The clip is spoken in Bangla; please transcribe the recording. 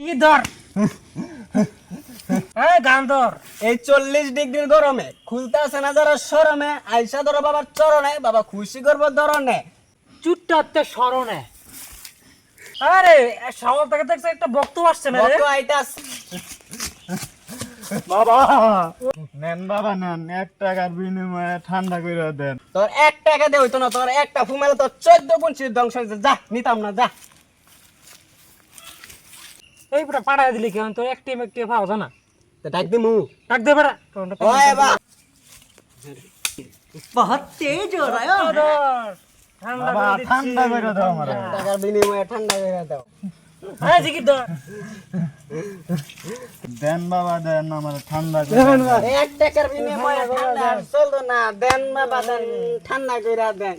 কি ধর এই গান ধর এই চল্লিশ ডিগ্রির গরমে খুলতে আসে না যারা সরমে আইসা ধরো বাবার চরণে বাবা খুশি করব ধরনে চুট্টাতে স্মরণে আরে সকাল থেকে দেখছে একটা বক্তব্য আসছে না রে। কত বাবা। নেন বাবা নেন। এক টাকার বিনিময়ে ঠান্ডা করে দেন। তোর এক টাকা দে হইতো না তোর একটা ফুমেলে তোর চোদ্দ গুণ ধ্বংস হয়েছে যা নিতাম না যা। এই পুরো পাড়ায় দিলি কেমন? তোর একটি একটি পাওয়া যায় না তো ডাক দিমু ডাক দে বেড়া ওই বা বাবা ঠান্ডা করে দাও আমার। টাকার বিনিময়ে ঠান্ডা করে দাও। হ্যাঁ জিকির ধর দেন বাবা দেন আমার ঠান্ডা দেন। এক টাকার বিনিময়ে ঠান্ডা। চলতো না দেন বাবা দেন। ঠান্ডা করে দেন।